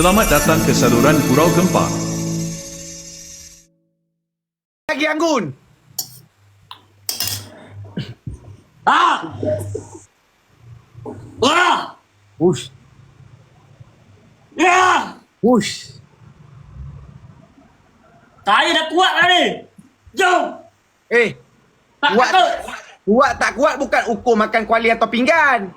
Selamat datang ke saluran Gurau Gempa. Lagi Anggun. Ah! Wah! Ush. Ya! Ush. Saya dah kuat dah ni. Jom! Eh, Tak Kuat. kuat tak kuat bukan ukur makan kuali atau pinggan.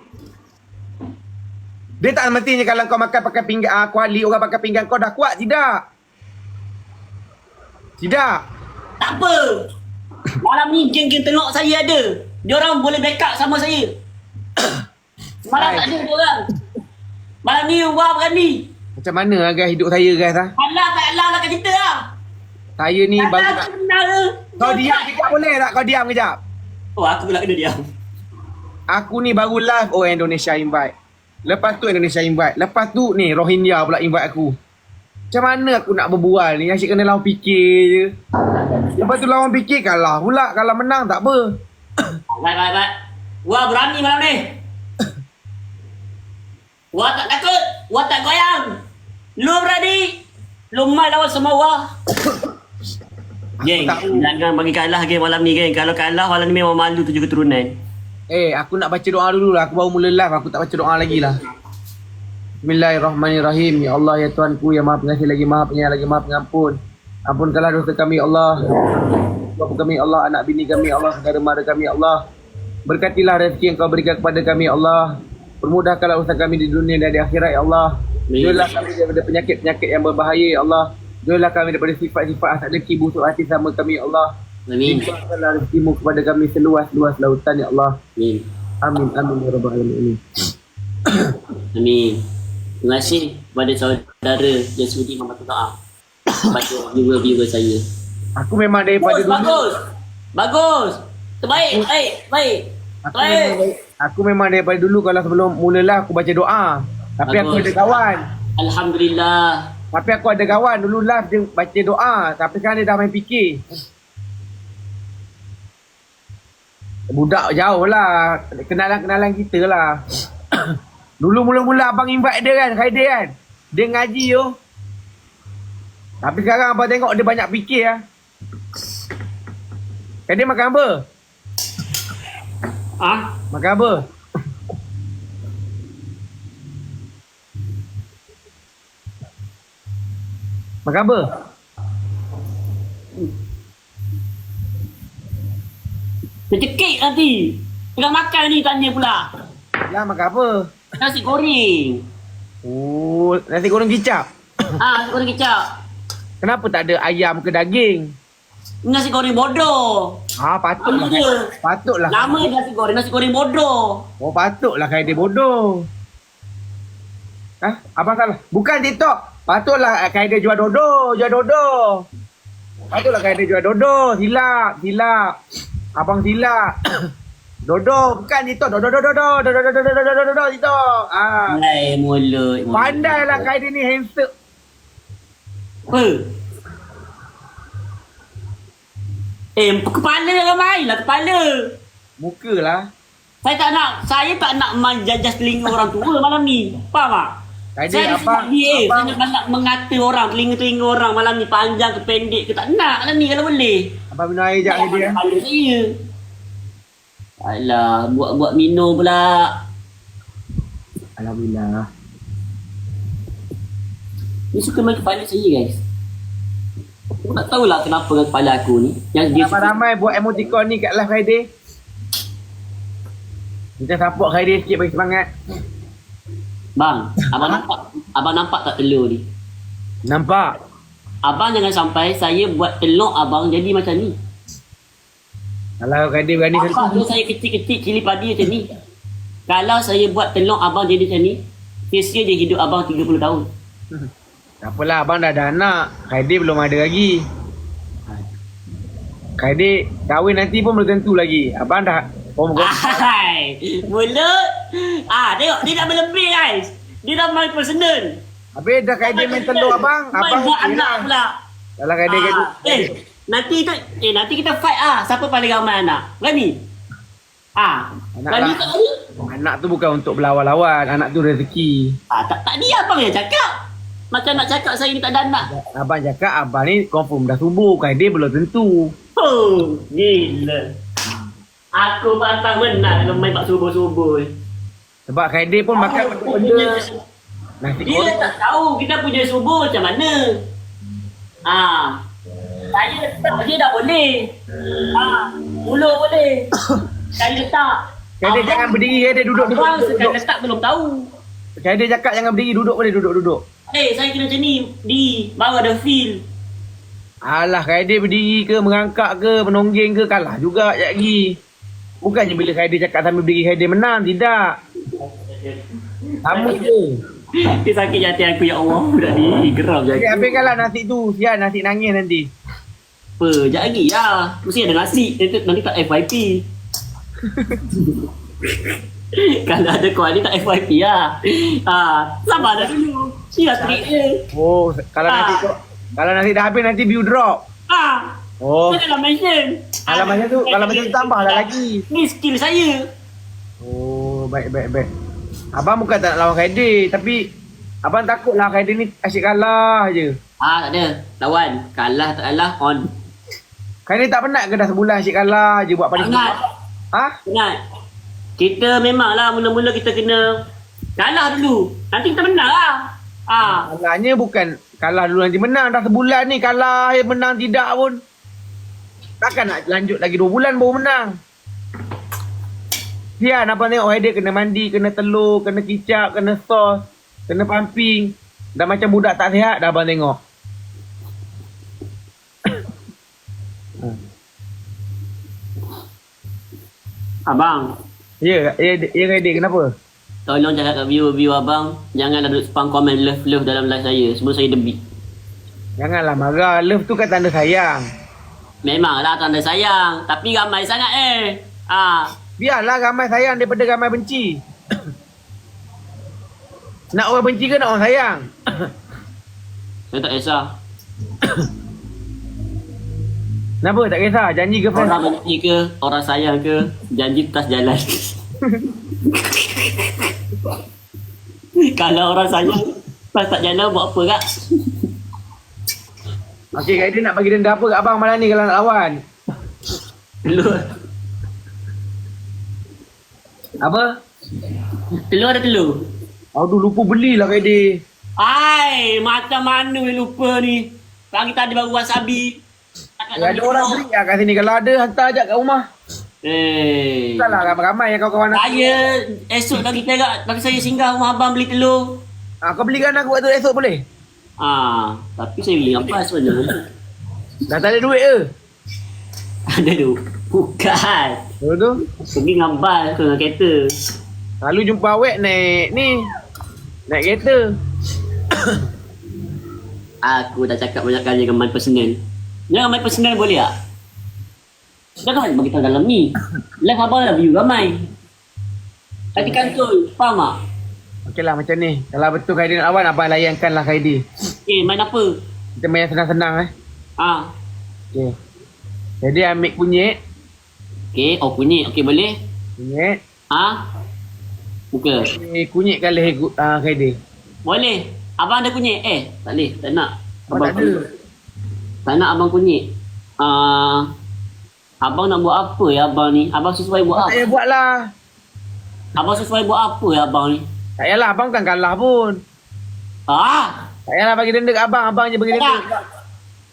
Dia tak mestinya kalau kau makan pakai pinggan uh, kuali orang pakai pinggan kau dah kuat tidak. Tidak. Tak apa. Malam ni geng-geng tengok saya ada. Diorang boleh backup sama saya. Malam tak ada diorang. Malam ni wah berani. Macam mana lah guys hidup saya guys ah? Alah tak alah lah kita lah. Saya ni Tak baru ke? Kau diam kejap boleh tak? Kau diam kejap. Oh aku pula kena diam. Aku ni baru live oh Indonesia invite. Lepas tu Indonesia invite. Lepas tu ni Rohingya pula invite aku. Macam mana aku nak berbual ni? Asyik kena lawan fikir je. Lepas tu lawan fikir kalah pula. Kalau menang tak apa. Baik, baik, baik. Wah berani malam ni. Wah tak takut. Wah tak goyang. Lu berani. Lu mai lawan semua wah. Geng, jangan bagi kalah geng malam ni geng. Kalau kalah malam ni memang malu tujuh keturunan. Eh, aku nak baca doa dulu lah. Aku baru mula live. Aku tak baca doa lagi lah. Bismillahirrahmanirrahim. Ya Allah, ya Tuhanku yang maha pengasih lagi maha penyayang lagi maha pengampun. Ampunkanlah dosa kami ya Allah. Bapa kami ya Allah, anak bini kami ya Allah, saudara mara kami ya Allah. Berkatilah rezeki yang kau berikan kepada kami ya Allah. Permudahkanlah usaha kami di dunia dan di akhirat ya Allah. Jauhlah kami daripada penyakit-penyakit yang berbahaya ya Allah. Jauhlah kami daripada sifat-sifat asal busuk hati sama kami ya Allah. Amin. Limpahkanlah rezekimu kepada kami seluas-luas lautan ya Allah. Amin. Amin amin ya rabbal alamin. Amin. Terima kasih kepada saudara yang sudi membantu doa. Kepada viewer-viewer saya. Aku memang daripada Bagus, dulu bagus. Bagus. Terbaik, baik, baik. aku Baik. memang, aku memang daripada dulu kalau sebelum mulalah aku baca doa. Tapi aku Bagus. ada kawan. Alhamdulillah. Tapi aku ada kawan dulu live dia baca doa. Tapi sekarang dia dah main fikir. Budak jauh lah. Kenalan-kenalan kita lah. dulu mula-mula abang invite dia kan. Khaidir kan. Dia ngaji yo. Tapi sekarang abang tengok dia banyak fikir lah. Khaidir makan apa? Ah, Makan apa? Makan apa? Tercekik nanti. Tengah makan ni tanya pula. Lah makan apa? Nasi goreng. Oh, nasi goreng kicap. Ah, nasi goreng kicap. Kenapa tak ada ayam ke daging? Nasi goreng bodoh. Ah, patutlah. Nama dia. Patutlah. Nama dia nasi goreng, nasi goreng bodoh. Oh, patutlah kai dia bodoh. Hah? Abang salah. Bukan TikTok. Patutlah kai dia jual dodo, jual dodo. Patutlah kai dia jual dodo. Silap, silap. Abang silap. dodo, bukan TikTok. Dodo, dodo, dodo. Dodo, dodo, dodo, dodo, dodo, TikTok. Ah. Hai mulut. Pandailah kai dia ni handsome. Apa? Eh, kepala jangan main lah kepala. Muka lah. Saya tak nak, saya tak nak main telinga orang tua malam ni. Faham tak? Tadi saya abang- dia, abang- saya nak mengata orang, telinga-telinga orang malam ni panjang ke pendek ke tak nak malam ni kalau boleh. Abang minum air sekejap ni dia. Saya. Alah, buat-buat minum pula. Alhamdulillah. Ni suka main kepala saya guys. Aku tak tahulah kenapa dengan kepala aku ni. Yang dia Ramai-ramai buat emoticon ni kat live Friday. Kita support Friday sikit bagi semangat. Bang, abang nampak abang nampak tak telur ni? Nampak? Abang jangan sampai saya buat telur abang jadi macam ni. Kalau Friday berani sentuh. tu saya kecil-kecil cili padi macam ni. Kalau saya buat telur abang jadi macam ni, sia-sia je hidup abang 30 tahun. Tak apalah, abang dah ada anak. Friday belum ada lagi. Friday kahwin nanti pun belum tentu lagi. Abang dah Oh. Hai, mulut. Ah, tengok dia dah berlebih guys. Dia dah main personal. Habis dah Friday main telur abang. Abang buat anak lah. pula. Dalam Friday Ah, kata. eh, nanti tu eh nanti kita fight ah siapa paling ramai anak. Berani? Ah, Anak berani lah. tak berani? Anak tu bukan untuk berlawan-lawan. Anak tu rezeki. Ah, tak tak dia abang yang cakap. Macam nak cakap saya ni tak ada anak. Abang cakap abang ni confirm dah subuh. Kaedah belum tentu. Oh, gila. Aku pantang menang kalau main pak subuh-subuh. Sebab kaedah pun makan Aku benda punya, nasi dia goreng. tak tahu kita punya subuh macam mana. Ah. Saya letak dia dah boleh. Ah, mulut boleh. Saya letak. Kaedah Abang- jangan berdiri, kaedah duduk, duduk, Abang duduk, sekali duduk. letak belum tahu. Kaedah cakap jangan berdiri, duduk boleh, duduk, duduk. Eh, saya kena macam ni. Di, baru ada feel. Alah, kaedah berdiri ke, merangkak ke, menonggeng ke, kalah juga sekejap lagi. Bukannya bila kaedah cakap sambil berdiri, kaedah menang. Tidak. Sama je. Dia sakit hati aku, ya Allah. Budak ni geram je Okay, habiskanlah nasi tu. Sian, nasi nangis nanti. Apa? Sekejap lagi lah. Mesti ada nasi. Nanti, nanti tak FYP. Kalau ada kau ni tak FYP lah. Ah, sabar dah dulu. Trik dia. Oh, kalau Ah. nanti tu, kalau nasi dah habis, nanti view drop. Ah, Oh, Janganlah mention. kalau macam tu, kalau macam tu tambahlah lagi. Ni skill saya. Oh, baik, baik, baik. Abang bukan tak nak lawan Khairi, tapi abang takut lah Khairi ni asyik kalah je. Ah, tak ada. Lawan. Kalah tak kalah, on. Khairi tak penat ke dah sebulan asyik kalah je buat paling ingat. Ha? Ingat. Kita memanglah mula-mula kita kena kalah dulu. Nanti kita menang lah. Ah, Kalahnya bukan kalah dulu nanti menang. Dah sebulan ni kalah, menang tidak pun. Takkan nak lanjut lagi dua bulan baru menang. Sian abang tengok Haider kena mandi, kena telur, kena kicap, kena sos, kena pumping. Dah macam budak tak sihat dah abang tengok. abang. Ya, ya, ya Haider kenapa? Tolong cakap kat viewer-viewer abang. Janganlah duduk spam komen love-love dalam live saya. Semua saya debit. Janganlah marah. Love tu kan tanda sayang. Memanglah tanda sayang. Tapi ramai sangat eh. Ah, Biarlah ramai sayang daripada ramai benci. nak orang benci ke nak orang sayang? saya tak kisah. Kenapa tak kisah? Janji ke Orang benci ke, orang sayang ke, janji tas jalan. Kalau orang sayang, tas tak jalan buat apa kak? Okey, Kak Aidil nak bagi denda apa kat abang malam ni kalau nak lawan? Telur. Apa? Telur ada telur. Aduh, lupa belilah Kak Aidil. Ai, macam mana boleh lupa ni? Pagi tadi baru wasabi. Ya, ada orang beli lah kat sini. Kalau ada, hantar je kat rumah. Eh. Taklah ramai-ramai yang kawan-kawan aku. Saya esok lagi terak bagi saya singgah rumah abang beli telur. Ah, kau belikan aku waktu esok boleh? Ah, tapi saya beli apa sebenarnya? Dah tak ada duit ke? Ada tu. Bukan. Betul tu. Pergi dengan bas ke dengan kereta. Selalu jumpa awet naik ni. Naik kereta. Aku dah cakap banyak kali dengan main personal. Jangan main personal boleh tak? Jangan bagi tahu dalam ni. Live abang dah view ramai. Hati kantul. Faham tak? Okey lah macam ni. Kalau betul Kak Aidil nak lawan, abang layankan lah Kak Aidil. Eh, main apa? Kita main senang-senang eh. Ah. Okey. Jadi ambil kunyit. Okay, oh kunyit. Okay, boleh? Kunyit. Ah. Buka. Eh, kunyitkan leher uh, Kak Aidil. Boleh. Abang ada kunyit? Eh, tak boleh. Tak nak. Abang tak ada. Tak nak abang kunyit. Ah. abang nak buat apa ya abang ni? Abang sesuai buat Tak apa? payah buat lah. Abang sesuai buat apa ya abang ni? Tak payahlah, abang kan kalah pun. Ah. Tak payahlah bagi denda kat abang, abang je bagi denda. Tak.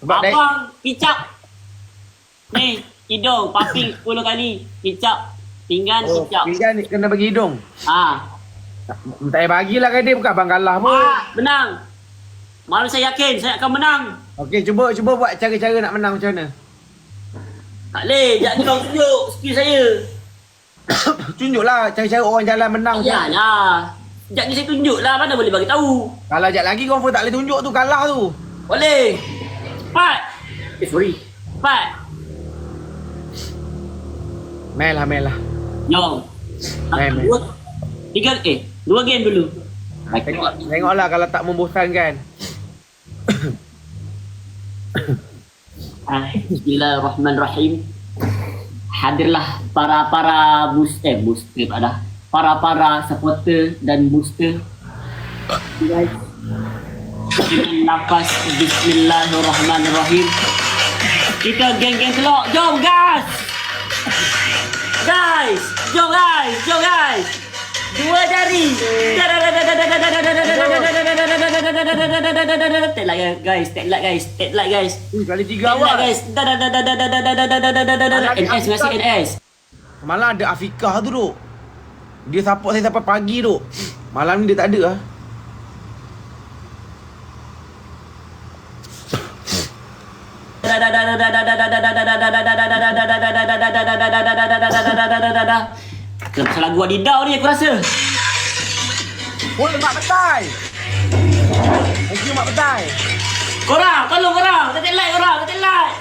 Sebab dah, Abang kicap. Ni, hidung paping 10 kali. Kicap. Pinggan oh, kicap. pinggan ni kena bagi hidung. Ah. Tak, payah bagilah kat dia, bukan abang kalah pun. Ah, menang. Malu saya yakin saya akan menang. Okey, cuba cuba buat cara-cara nak menang macam mana. Tak boleh. Sekejap ni kau tunjuk skill saya. Tunjuklah cara-cara orang jalan menang. Yalah. Sekejap ni saya tunjuk lah. Mana boleh bagi tahu. Kalau jap lagi kau pun tak boleh tunjuk tu, kalah tu. Boleh. Cepat. Eh, sorry. Cepat. Main lah, main lah. Main, main. Dua, tiga, eh, dua game dulu. Tengok, tengoklah kalau tak membosankan. Ah, Bismillahirrahmanirrahim. Hadirlah para-para booster, eh, booster tak ada. Para-para supporter dan booster. Guys. Nafas Bismillahirrahmanirrahim Kita geng-geng telok Jom guys Guys Jom guys Jom guys Dua jari like guys like guys like guys Ui, kali tiga awal. guys NS masih NS Malam ada Afikah tu duk. Dia support saya sampai pagi duk. Malam ni dia tak ada lah. Kenapa lagu Adidau ni aku rasa Oi, Mak Petai. Thank you, Mak Petai. Korang, tolong korang Ketik like korang, ketik like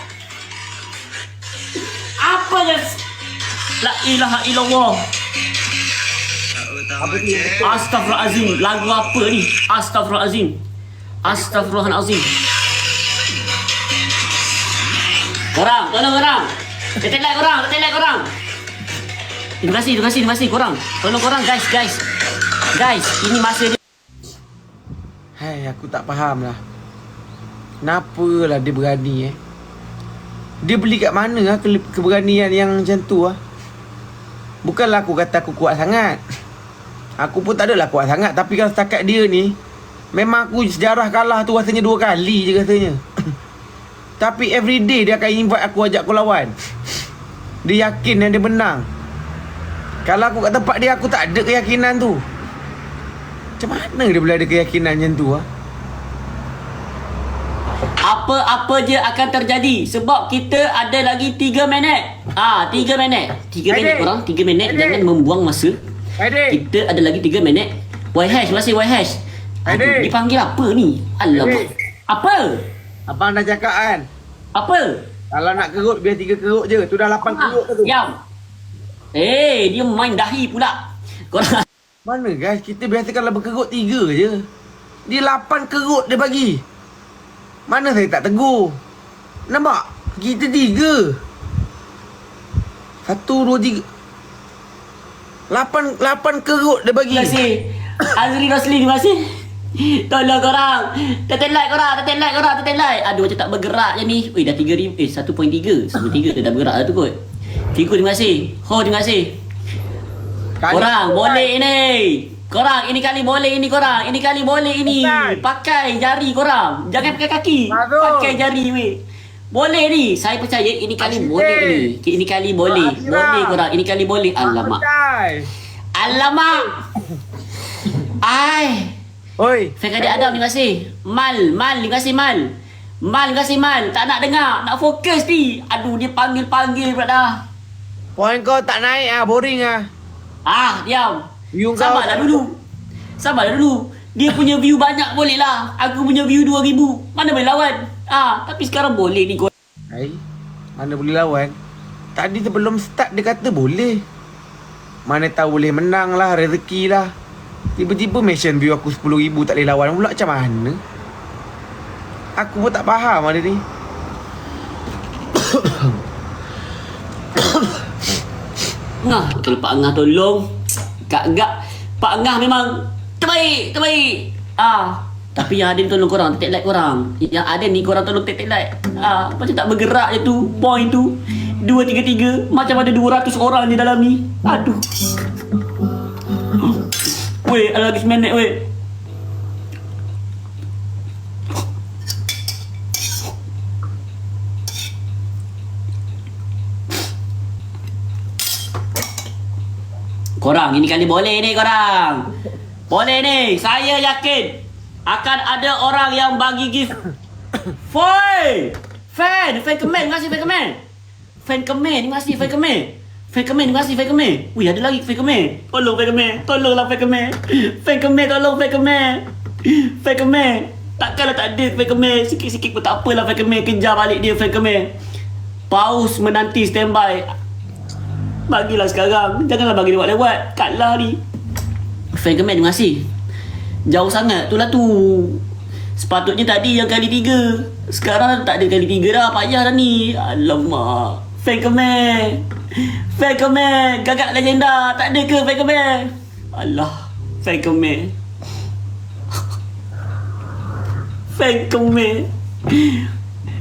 Apa je La ilaha illallah? Astaghfirullahalazim Lagu apa ni? Astaghfirullahalazim Astaghfirullahalazim Korang, tolong korang Ketik like korang, ketik like korang Terima kasih, terima kasih, terima kasih korang Tolong korang guys, guys Guys, ini masa dia Hai, aku tak faham lah. Kenapa lah dia berani eh? Dia beli kat mana lah ke- keberanian yang macam tu lah? Bukanlah aku kata aku kuat sangat. Aku pun tak adalah kuat sangat. Tapi kalau setakat dia ni, memang aku sejarah kalah tu rasanya dua kali je rasanya. Tapi everyday dia akan invite aku ajak aku lawan. Dia yakin yang dia menang. Kalau aku kat tempat dia, aku tak ada keyakinan tu. Macam mana dia boleh ada keyakinan macam tu ah? Apa-apa je akan terjadi Sebab kita ada lagi 3 minit Ah, 3 minit 3 minit korang 3 minit Adik. Jangan membuang masa Adik, Kita ada lagi 3 minit Yhash masih Yhash Aduh, Adik. dipanggil apa ni? Alamak Adik. Apa? abang dah cakap kan. Apa? Kalau nak kerut biar tiga kerut je. Tu dah lapan kerut tu. Diam Eh, dia main dahi pula Korang Mana guys, kita biasa kalau berkerut tiga je. Dia lapan kerut dia bagi. Mana saya tak tegur. Nampak? Kita tiga. Satu, dua, tiga. Lapan, lapan kerut dia bagi. Terima kasih Azri Rosli terima kasih Tolong korang Tetek like korang Tetek like korang Tetek like Aduh macam tak bergerak je ni Weh dah 3 ribu Eh 1.3 1.3 dia dah bergerak lah tu kot Fiku terima kasih. Ho terima kasih. Kali- Korang boleh ni. Korang ini kali boleh ini korang. Ini kali boleh ini. Bukan. Pakai jari korang. Jangan pakai kaki. Bagus. Pakai jari weh. Boleh ni. Saya percaya ini kali Asyik. boleh ni. Ini kali boleh Asyik. Boleh korang. Ini kali boleh Alamak. Alamak. Ai. Oi. Fan adik Adam terima kasih. Mal Mal terima kasih Mal. Mal terima kasih Mal. Tak nak dengar. Nak fokus ni. Aduh dia panggil-panggil pula dah Poin kau tak naik ah, boring ah. Ah diam View kau- Sabarlah dulu Sabarlah dulu Dia punya view banyak boleh lah Aku punya view 2000 Mana boleh lawan Ah, Tapi sekarang boleh ni kau Hai. Mana boleh lawan? Tadi sebelum start dia kata boleh. Mana tahu boleh menang lah, rezeki lah. Tiba-tiba mention view aku 10,000 tak boleh lawan pula macam mana? Aku pun tak faham ada ni. Ngah Kalau Pak Ngah tolong. Gak-gak Pak Ngah memang Terbaik Terbaik. Ah. Tapi yang ada ni tolong korang Tetek like korang. Yang ada ni korang tolong tetek like. Ah, Macam tak bergerak je tu Point tu. Dua tiga tiga. Macam ada 200 orang di dalam ni. Aduh. Weh ada lagi seminit weh Korang ini kali boleh ni korang. Boleh ni Saya yakin Akan ada orang yang bagi gift. Foy Fan Fan kemen Terima kasih fan kemen. Fan kemen Terima kasih fan kemen. Fan kemen Terima kasih fan kemen. Wih ada lagi fan kemen. Tolong fan kemen Tolonglah fan kemen. Fan kemen tolong fan kemen. Fan kemen. Takkanlah tak ada fan kemen. Sikit-sikit pun tak apalah fan kemen. Kejar balik dia fan kemen. Paus menanti standby Bagilah sekarang. Janganlah bagi lewat-lewat Katlah ni. Fan kemen terima kasih. Jauh sangat Itulah tu. Sepatutnya tadi yang kali tiga. Sekarang tak ada kali tiga dah. Payah dah ni. Alamak. Fan kemen Fan kemen Gagak legenda. Tak ada ke fan kemen Alah. Fan kemen Fan kemen.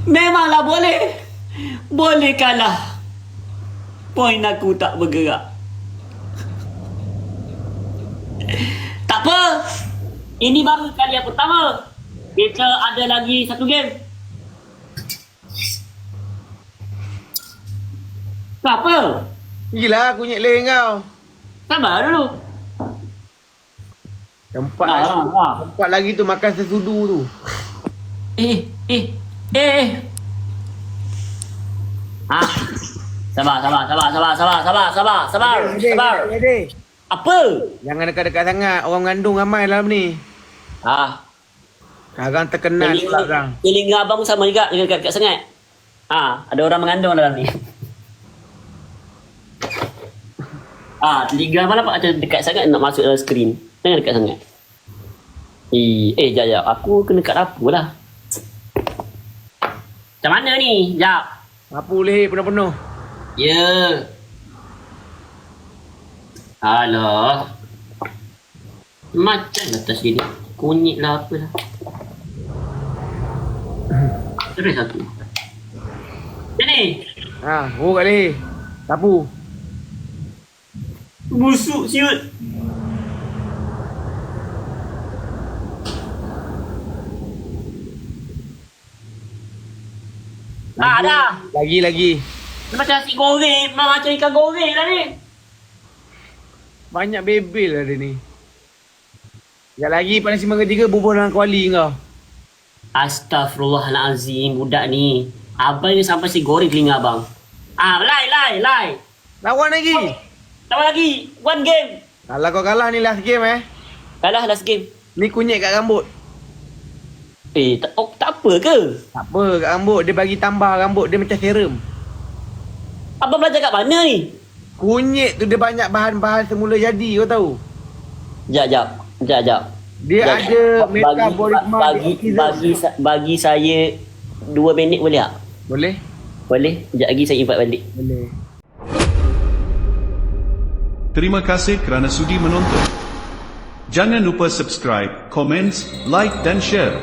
Memanglah boleh. Boleh kalah. Poin aku tak bergerak. Tak apa. Ini baru kali yang pertama. Kita ada lagi satu game. Tak apa. Gila kunyit leh kau. Sabar dulu. Tempat Ah, lagi, ah, ah. tempat lagi tu makan sesudu tu. Eh, eh, eh. Ah. Sabar, sabar, sabar, sabar, sabar, sabar, sabar, sabar, Adik, sabar. adik, adik. Apa? Jangan dekat-dekat sangat. Orang mengandung ramai dalam ni. Ah, Sekarang terkenal pula orang. telinga abang sama juga dengan dekat-dekat sangat. Ah, ada orang mengandung dalam ni. Ah, telinga abang nampak macam dekat sangat nak masuk dalam skrin. Jangan dekat sangat. Eh, eh, jap, jap. Aku kena kat dapur lah. Macam mana ni? Jap. Apa boleh penuh-penuh. Ya. Alah. Macam atas sini. Kunyit lah apa lah. Terus satu. Sini. Ha, oh kat leh. Sapu. Busuk siut. Ah, dah. Lagi, lagi. Dia macam nasi goreng. Macam ikan goreng lah ni. Banyak bebel lah dia ni. Sekejap lagi pada Simpang Ketiga berbual dengan kuali kau. Astaghfirullahalazim budak ni. Abang ni sampai si goreng telinga abang. Ah, lai lai lai. Lawan lagi. Tambah lagi. One game. Kalau kau kalah ni last game eh. Kalah last game. Ni kunyit kat rambut. Eh, tak, oh, tak apa ke? Tak apa kat rambut. Dia bagi tambah rambut. Dia macam serum. Abang belajar kat mana ni? Kunyit tu dia banyak bahan-bahan semula jadi. Kau tahu? Jap, jap. Jap, jap. Dia Jap, ada jap. metabolisme bagi, bagi, sa- bagi saya dua minit boleh tak? Boleh? Boleh? Sekejap lagi saya invite balik. Boleh. Terima kasih kerana sudi menonton. Jangan lupa subscribe, komen, like dan share.